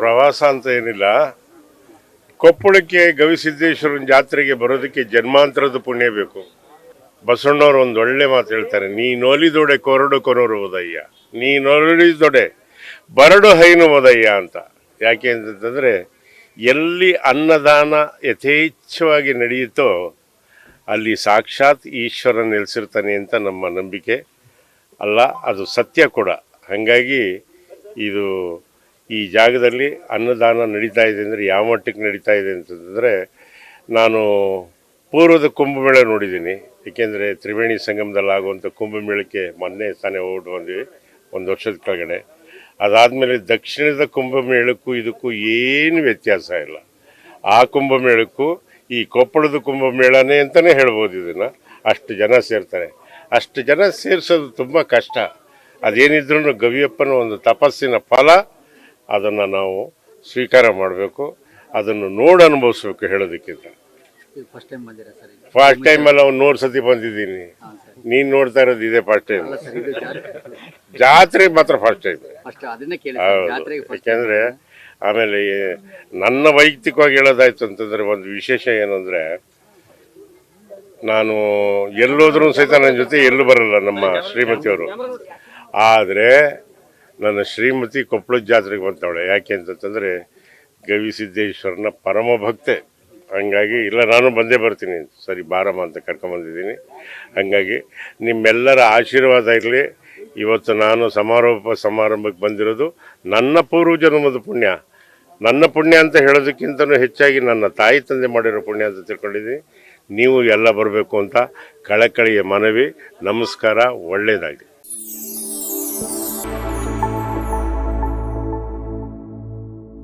ಪ್ರವಾಸ ಅಂತ ಏನಿಲ್ಲ. ಕೊಪ್ಪಳಕ್ಕೆ ಗವಿಸಿದ್ದೇಶ್ವರನ ಜಾತ್ರೆಗೆ ಬರೋದಕ್ಕೆ ಜನ್ಮಾಂತರದ ಪುಣ್ಯ ಬೇಕು. ಬಸವಣ್ಣವ್ರು ಒಂದು ಒಳ್ಳೆ ಮಾತು ಹೇಳ್ತಾರೆ ನೀ ನೋಲಿದೊಡೆ ಕೊರಡು ಕೊನೋರು ಓದಯ್ಯ ನೀ ನೋಲಿದೊಡೆ ಬರಡು ಹೈನು ಓದಯ್ಯ ಅಂತ. ಯಾಕೆ ಅಂತಂದರೆ, ಎಲ್ಲಿ ಅನ್ನದಾನ ಯಥೇಚ್ಛವಾಗಿ ನಡೆಯುತ್ತೋ ಅಲ್ಲಿ ಸಾಕ್ಷಾತ್ ಈಶ್ವರ ನೆಲೆಸಿರ್ತಾನೆ ಅಂತ ನಮ್ಮ ನಂಬಿಕೆ. ಅಲ್ಲ, ಅದು ಸತ್ಯ ಕೂಡ. ಹಾಗಾಗಿ ಇದು ಈ ಜಾಗದಲ್ಲಿ ಅನ್ನದಾನ ನಡೀತಾ ಇದೆ ಅಂದರೆ ಯಾವ ಮಟ್ಟಕ್ಕೆ ನಡೀತಾ ಇದೆ ಅಂತಂದರೆ ನಾನು ಪೂರ್ವದ ಕುಂಭಮೇಳ ನೋಡಿದ್ದೀನಿ. ಏಕೆಂದರೆ ತ್ರಿವೇಣಿ ಸಂಗಮದಲ್ಲಿ ಆಗುವಂಥ ಕುಂಭಮೇಳಕ್ಕೆ ಮೊನ್ನೆ ತಾನೇ ಹೋಗ್ಬಿಟ್ಟು ಬಂದ್ವಿ, ಒಂದು ವರ್ಷದ ಕೆಳಗಡೆ. ಅದಾದಮೇಲೆ ದಕ್ಷಿಣದ ಕುಂಭಮೇಳಕ್ಕೂ ಇದಕ್ಕೂ ಏನು ವ್ಯತ್ಯಾಸ ಇಲ್ಲ. ಆ ಕುಂಭಮೇಳಕ್ಕೂ, ಈ ಕೊಪ್ಪಳದ ಕುಂಭಮೇಳನೇ ಅಂತಲೇ ಹೇಳ್ಬೋದು ಇದನ್ನು. ಅಷ್ಟು ಜನ ಸೇರ್ತಾರೆ. ಅಷ್ಟು ಜನ ಸೇರಿಸೋದು ತುಂಬ ಕಷ್ಟ. ಅದೇನಿದ್ರೂ ಗವಿಯಪ್ಪನ ಒಂದು ತಪಸ್ಸಿನ ಫಲ ಅದನ್ನು ನಾವು ಸ್ವೀಕಾರ ಮಾಡಬೇಕು ಅದನ್ನು ನೋಡಿ ಅನುಭವಿಸ್ಬೇಕು ಹೇಳೋದಕ್ಕಿಂತ. ಫಸ್ಟ್ ಟೈಮ್ ಬಂದಿರ ಸರ್ ಈಗ? ಫಸ್ಟ್ ಟೈಮಲ್ಲಿ ಅವ್ನು ನೂರು ಸತಿ ಬಂದಿದ್ದೀನಿ. ಹಾಂ ಸರ್ ನೀನು ನೋಡ್ತಾ ಇರೋದು ಇದೇ ಫಸ್ಟ್ ಟೈಮ್ ಅಲ್ಲ ಸರ್ ಇದು ಜಾತ್ರೆ ಜಾತ್ರೆ ಮಾತ್ರ ಫಸ್ಟ್ ಟೈಮ್ ಫಸ್ಟ್ ಅದನ್ನೇ ಕೇಳಿ ಹೌದು. ಜಾತ್ರೆಗೆ ಫಸ್ಟ್ ಯಾಕೆಂದರೆ ಆಮೇಲೆ ನನ್ನ ವೈಯಕ್ತಿಕವಾಗಿ ಹೇಳೋದಾಯ್ತು ಅಂತಂದರೆ ಒಂದು ವಿಶೇಷ ಏನಂದರೆ ನಾನು ಎಲ್ಲೋದ್ರೂ ಸಹಿತ ನನ್ನ ಜೊತೆ ಎಲ್ಲೂ ಬರಲ್ಲ ನಮ್ಮ ಶ್ರೀಮತಿಯವರು. ಆದರೆ ನನ್ನ ಶ್ರೀಮತಿ ಕೊಪ್ಪಳ ಜಾತ್ರೆಗೆ ಬಂತವಳೆ ಯಾಕೆ ಅಂತಂತಂದರೆ ಗವಿಸಿದ್ದೇಶ್ವರನ ಪರಮ ಭಕ್ತೆ. ಹಂಗಾಗಿ, ಇಲ್ಲ, ನಾನು ಬಂದೇ ಬರ್ತೀನಿ. ಸರಿ, ಬಾರಮ್ಮ ಅಂತ ಕರ್ಕೊಂಬಂದಿದ್ದೀನಿ ಹಂಗಾಗಿ, ನಿಮ್ಮೆಲ್ಲರ ಆಶೀರ್ವಾದ ಇರಲಿ. ಇವತ್ತು ನಾನು ಸಮಾರೋಪ ಸಮಾರಂಭಕ್ಕೆ ಬಂದಿರೋದು ನನ್ನ ಪೂರ್ವ ಜನ್ಮದ ಪುಣ್ಯ. ನನ್ನ ಪುಣ್ಯ ಅಂತ ಹೇಳೋದಕ್ಕಿಂತನೂ ಹೆಚ್ಚಾಗಿ ನನ್ನ ತಾಯಿ ತಂದೆ ಮಾಡಿರೋ ಪುಣ್ಯ ಅಂತ ತಿಳ್ಕೊಂಡಿದ್ದೀನಿ. ನೀವು ಎಲ್ಲ ಬರಬೇಕು ಅಂತ ಕಳಕಳಿಯ ಮನವಿ, ನಮಸ್ಕಾರ ಒಳ್ಳೆಯದಾಗಲಿ